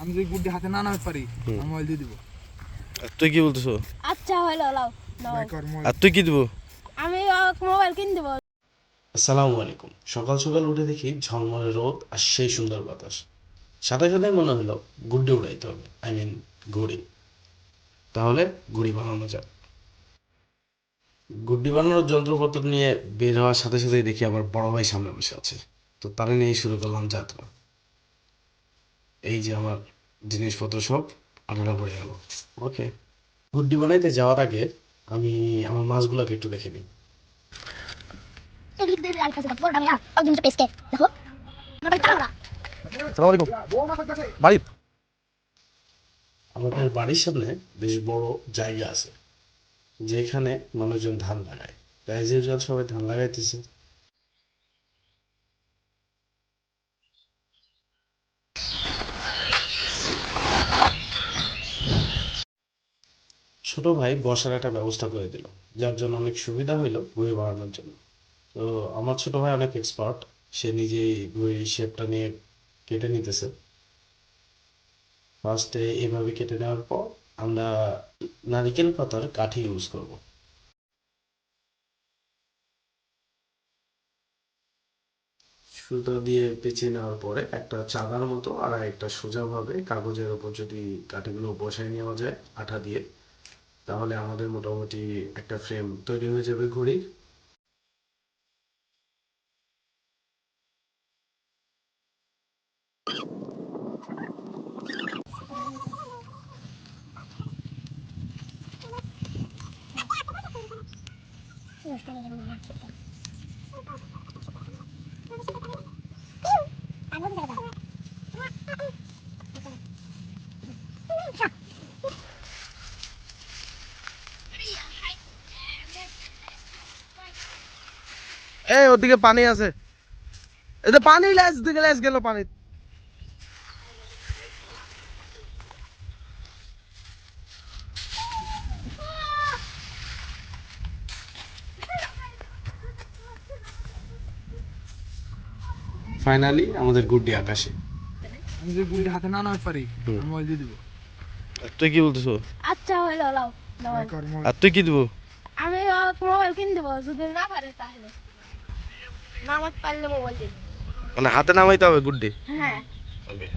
আমি যদি গুড্ডি হাতে না নামতে পারি আমি মোবাইল দিয়ে দিব। আর তুই কি বলতেছো? আচ্ছা হলো লাও। আর তুই কি দিব? আমি মোবাইল কিনে দেবো। আসসালামু আলাইকুম। সকাল সকাল উঠে দেখি ঝলমলে রোদ আর সেই সুন্দর বাতাস। সাথে সাথে মনে হলো গুড্ডি উড়াইতে হবে। আই মিন গুড়ি। তাহলে গুড়ি বানানো যাক। গুড্ডি বানানোর যন্ত্রপত্র নিয়ে বের হওয়ার সাথে সাথেই দেখি আমার বড় ভাই সামনে বসে আছে। তো তারা নিয়েই শুরু করলাম যাত্রা। এই যে আমার জিনিসপত্র সব আলাদা পড়ে গেল ওকে গুড্ডি বানাইতে যাওয়ার আগে আমি আমার মাছগুলোকে একটু দেখে নিই। আমাদের বাড়ির সামনে বেশ বড় জায়গা আছে যেখানে মানুষজন ধান লাগায়। তাই যে জল সবাই ধান লাগাইতেছে। ছোট ভাই বসার একটা ব্যবস্থা করে দিল, যার জন্য অনেক সুবিধা হইল বই বানানোর জন্য। তো আমার ছোট ভাই অনেক এক্সপার্ট সে নিজেই বই শেপটা নিয়ে কেটে নিতেছে। ফার্স্টে এভাবে কেটে নেওয়ার পর আমরা নারিকেল পাতার কাঠি ইউজ করব। সুতা দিয়ে পেঁচিয়ে নেওয়ার পরে একটা চাঁদার মতো আর একটা সোজাভাবে কাগজের ওপর যদি কাঠিগুলো বসায় নেওয়া যায় আঠা দিয়ে। তাহলে আমাদের মোটামুটি একটা ফ্রেম তৈরি হয়ে যাবে ঘড়ির। এই ওদিকে পানি আছে। এটা পানি লেস দিকে লেস গেল পানি ফাইনালি আমাদের গুড্ডি আকাশে। আমি যদি গুড্ডি হাতে না নামতে পারি মোবাইল দিয়ে দিব। আর তুই কি বলতেছো? আচ্ছা হলো লাও নাও। আর তুই কি দিব? আমি মোবাইল কিনে দেবো যদি না পারে তাহলে। নামাজ পারলে মোবাইল মানে হাতে নামাইতে হবে গুড ডে হ্যাঁ। ওকে